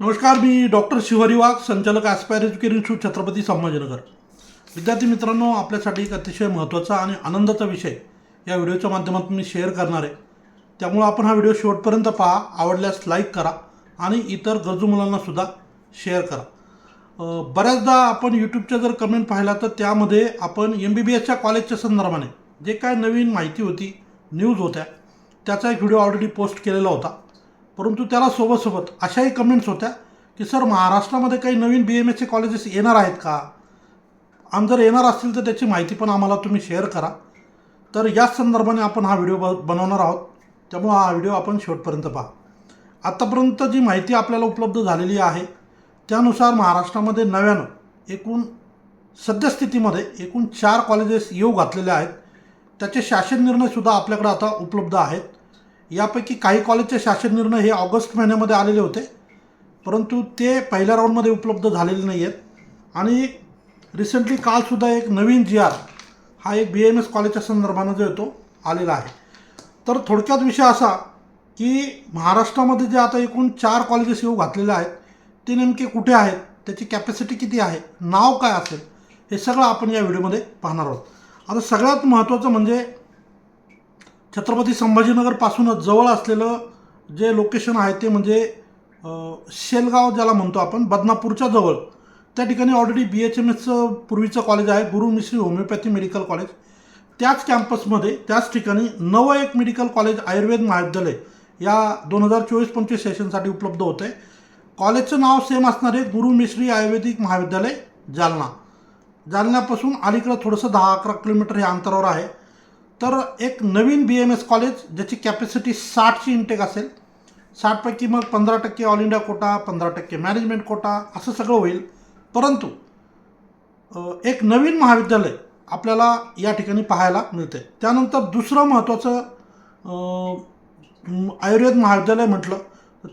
नमस्कार मी डॉक्टर शिवहरी वाघ संचालक Aspire education institute Chhatrapati Sambhajinagar. विद्यार्थी मित्रांनो आपल्यासाठी एक अतिशय महत्त्वाचा आणि आनंदाचा विषय या व्हिडिओच्या माध्यमातून मी शेअर करणार आहे. त्यामुळं आपण हा व्हिडिओ शेवटपर्यंत पहा आवडल्यास लाईक करा आणि इतर गरजू मुलांनासुद्धा शेअर करा. बऱ्याचदा आपण यूट्यूबच्या जर कमेंट पाहिला तर त्यामध्ये आपण एम बी बी एसच्या कॉलेजच्या संदर्भाने जे काय नवीन माहिती होती न्यूज होत्या त्याचा एक व्हिडिओ ऑलरेडी पोस्ट केलेला होता. परंतु त्याला सोबतसोबत अशाही कमेंट्स होत्या की सर महाराष्ट्रामध्ये काही नवीन बी एम एसचे कॉलेजेस येणार आहेत का? आणि जर येणार असतील तर त्याची माहिती पण आम्हाला तुम्ही शेअर करा. तर याच संदर्भाने आपण हा व्हिडिओ ब बनवणार आहोत. त्यामुळं हा व्हिडिओ आपण शेवटपर्यंत पहा. आत्तापर्यंत जी माहिती आपल्याला उपलब्ध झालेली आहे त्यानुसार महाराष्ट्रामध्ये नव्यानं एकूण सद्यस्थितीमध्ये एकूण चार कॉलेजेस येऊ घातलेले आहेत. त्याचे शासन निर्णयसुद्धा आपल्याकडे आता उपलब्ध आहेत. यापैकी काही कॉलेजचे शासन निर्णय हे ऑगस्ट महिन्यामध्ये आलेले होते. परंतु ते पहिल्या राऊंडमध्ये उपलब्ध झालेले नाही आहेत आणि रिसेंटली कालसुद्धा एक नवीन जी आर हा एक बी एम एस कॉलेजच्या संदर्भानं जो येतो तो आलेला आहे. तर थोडक्यात विषय असा की महाराष्ट्रामध्ये जे आता एकूण चार कॉलेजेस येऊ घातलेले आहेत ते नेमके कुठे आहेत त्याची कॅपॅसिटी किती आहे नाव काय असेल हे सगळं आपण या व्हिडिओमध्ये पाहणार आहोत. आता सगळ्यात महत्त्वाचं म्हणजे छत्रपती संभाजीनगरपासूनच जवळ असलेलं जे लोकेशन आहे ते म्हणजे शेलगाव ज्याला म्हणतो आपण बदनापूरच्या जवळ. त्या ठिकाणी ऑलरेडी बी एच एम एसचं पूर्वीचं कॉलेज आहे गुरु मिश्री होमिओपॅथी मेडिकल कॉलेज त्याच कॅम्पसमध्ये त्याच ठिकाणी नवं एक मेडिकल कॉलेज आयुर्वेद महाविद्यालय या दोन हजार चोवीस पंचवीस सेशनसाठी उपलब्ध होत आहे कॉलेजचं नाव सेम असणारे गुरु मिश्री आयुर्वेदिक महाविद्यालय जालना. जालन्यापासून अलीकडं थोडंसं दहा अकरा किलोमीटर हे अंतरावर आहे. तर एक नवीन बी एम एस कॉलेज ज्याची कॅपॅसिटी साठची इंटेक असेल साठपैकी मग पंधरा टक्के ऑल इंडिया कोटा पंधरा टक्के मॅनेजमेंट कोटा असं सगळं होईल. परंतु एक नवीन महाविद्यालय आपल्याला या ठिकाणी पाहायला मिळते त्यानंतर दुसरं महत्त्वाचं आयुर्वेद महाविद्यालय म्हटलं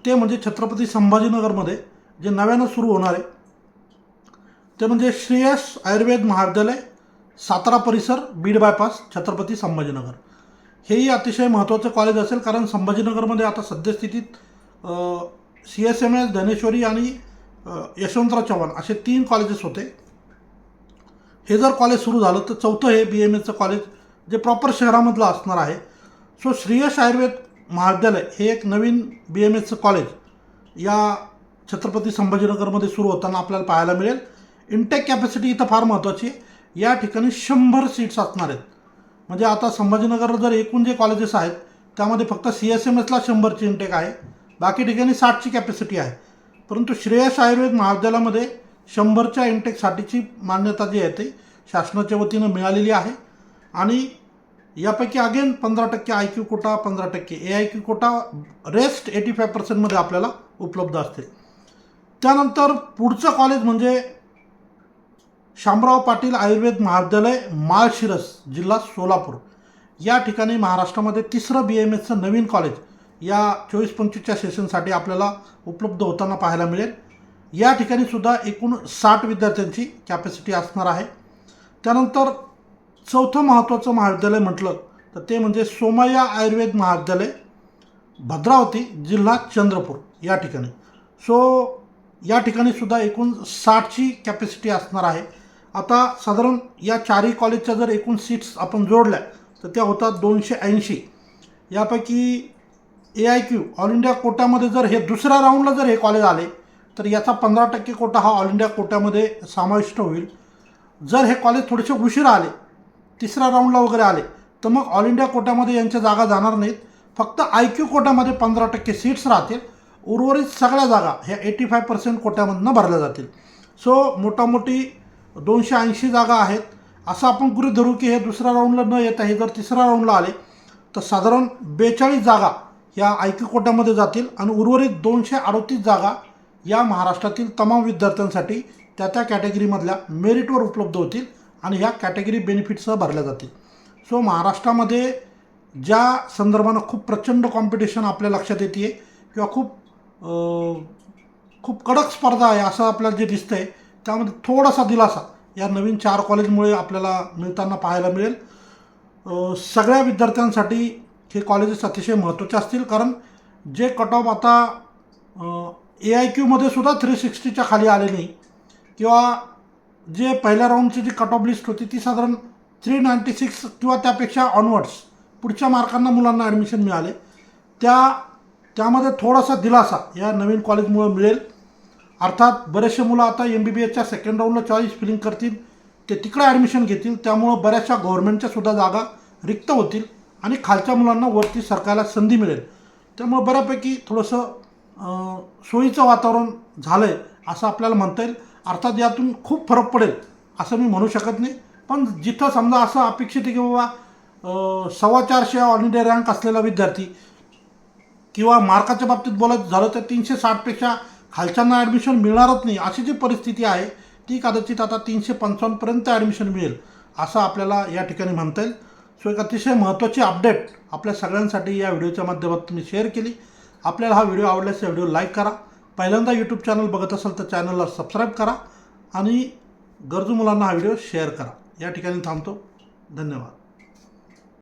ते म्हणजे छत्रपती संभाजीनगरमध्ये जे नव्यानं सुरू होणार आहे ते म्हणजे श्रेयस आयुर्वेद महाविद्यालय सातारा परिसर बीड बायपास छत्रपती संभाजीनगर. हेही अतिशय महत्त्वाचं कॉलेज असेल कारण संभाजीनगरमध्ये आता सद्यस्थितीत C S M S Dhaneshwari आणि यशवंतराव चव्हाण असे तीन कॉलेजेस होते. हे जर कॉलेज सुरू झालं तर चौथं हे बी एम एसचं कॉलेज जे प्रॉपर शहरामधलं असणार आहे. सो श्रेयश आयुर्वेद महाविद्यालय हे एक नवीन बी एम एसचं कॉलेज या छत्रपती संभाजीनगरमध्ये सुरू होताना आपल्याला पाहायला मिळेल. इंटेक कॅपॅसिटी इथं फार महत्त्वाची आहे. या ठिकाणी शंभर सीट्स असणार आहेत. म्हणजे आता संभाजीनगर जर एकूण जे कॉलेजेस आहेत त्यामध्ये फक्त सी एस एम एसला शंभरची इंटेक आहे. बाकी ठिकाणी साठची कॅपॅसिटी आहे. परंतु श्रेयस आयुर्वेद महाविद्यालयामध्ये शंभरच्या इंटेकसाठीची मान्यता जी आहे ती शासनाच्या वतीनं मिळालेली आहे. आणि यापैकी अगेन पंधरा टक्के आय क्यू कोटा पंधरा टक्के A I Q quota rest eighty five पर्सेंटमध्ये आपल्याला उपलब्ध असते त्यानंतर पुढचं कॉलेज म्हणजे शामराव पाटील आयुर्वेद महाविद्यालय माळशिरस जिल्हा सोलापूर. या ठिकाणी महाराष्ट्रामध्ये तिसरं बी एम एसचं नवीन कॉलेज या चोवीस पंचवीसच्या सेशनसाठी आपल्याला उपलब्ध होताना पाहायला मिळेल. या ठिकाणी सुद्धा एकूण साठ विद्यार्थ्यांची कॅपॅसिटी असणार आहे. त्यानंतर चौथं महत्त्वाचं महाविद्यालय म्हटलं तर ते म्हणजे सोमय्या आयुर्वेद महाविद्यालय भद्रावती जिल्हा चंद्रपूर या ठिकाणी. सो या ठिकाणी सुद्धा एकूण साठची कॅपॅसिटी असणार आहे. आता साधारण या चारही कॉलेजच्या जर एकूण सीट्स आपण जोडल्या तर त्या होतात दोनशे ऐंशी. यापैकी A I Q all India कोट्यामध्ये जर हे दुसऱ्या राऊंडला जर हे कॉलेज आले तर याचा पंधरा टक्के कोटा हा ऑल इंडिया कोट्यामध्ये समाविष्ट होईल. जर हे कॉलेज थोडेसे उशीर आले तिसऱ्या राऊंडला वगैरे आले तर मग ऑल इंडिया कोट्यामध्ये यांच्या जागा जाणार नाहीत. फक्त आय क्यू कोट्यामध्ये पंधरा टक्के सीट्स राहतील. उर्वरित सगळ्या जागा ह्या एटी फाय पर्सेंट कोट्यामधनं भरल्या जातील. सो मोटामोटी दोनशे ऐंशी जागा आहेत. असं आपण गृहीत धरू की हे दुसऱ्या राऊंडला न येता हे जर तिसऱ्या राऊंडला आले तर साधारण बेचाळीस जागा या आयकी कोट्यामध्ये जातील आणि उर्वरित दोनशे अडतीस जागा या महाराष्ट्रातील तमाम विद्यार्थ्यांसाठी त्या त्या कॅटेगरीमधल्या मेरिटवर उपलब्ध होतील आणि ह्या कॅटेगरी बेनिफिटसह भरल्या जातील. सो महाराष्ट्रामध्ये ज्या संदर्भानं खूप प्रचंड कॉम्पिटिशन आपल्या लक्षात येते किंवा खूप खूप कडक स्पर्धा आहे असं आपल्याला जे दिसतं आहे त्यामध्ये थोडासा दिलासा या नवीन चार कॉलेजमुळे आपल्याला मिळताना पाहायला मिळेल. सगळ्या विद्यार्थ्यांसाठी हे कॉलेजेस अतिशय महत्त्वाचे असतील कारण जे कट ऑफ आता ए आय क्यूमध्ये सुद्धा थ्री सिक्स्टीच्या खाली आले नाही. किंवा जे पहिल्या राऊंडची जी कट ऑफ लिस्ट होती ती साधारण थ्री नाईंटी सिक्स किंवा त्यापेक्षा ऑनवर्ड्स पुढच्या मार्कांना मुलांना ॲडमिशन मिळाले. त्या त्यामध्ये थोडासा दिलासा या नवीन कॉलेजमुळं मिळेल. अर्थात बरेचसे मुलं आता एम बी बी एसच्या सेकंड राऊंडला चॉईस फिलिंग करतील ते तिकडे ॲडमिशन घेतील त्यामुळं बऱ्याचशा गव्हर्नमेंटच्या सुद्धा जागा रिक्त होतील आणि खालच्या मुलांना वरती सरकारला संधी मिळेल. त्यामुळं बऱ्यापैकी थोडंसं सोयीचं वातावरण झालं आहे असं आपल्याला म्हणता येईल. अर्थात यातून खूप फरक पडेल असं मी म्हणू शकत नाही. पण जिथं समजा असं अपेक्षित आहे की बाबा सव्वा चारशे ऑल इंडिया रँक असलेला विद्यार्थी किंवा मार्काच्या बाबतीत बोलायचं झालं तर तीनशे साठपेक्षा खालच्यांना ॲडमिशन मिळणारच नाही. अशी जी परिस्थिती आहे ती कदाचित आता तीनशे पंचावन्नपर्यंत ॲडमिशन मिळेल असं आपल्याला या ठिकाणी म्हणता येईल. सो एक अतिशय महत्त्वाची अपडेट आपल्या सगळ्यांसाठी या व्हिडिओच्या माध्यमातून मी शेअर केली. आपल्याला हा व्हिडिओ आवडल्यास या व्हिडिओ लाईक करा. पहिल्यांदा यूट्यूब चॅनल बघत असाल तर चॅनलला सबस्क्राईब करा आणि गरजू मुलांना हा व्हिडिओ शेअर करा. या ठिकाणी थांबतो. धन्यवाद.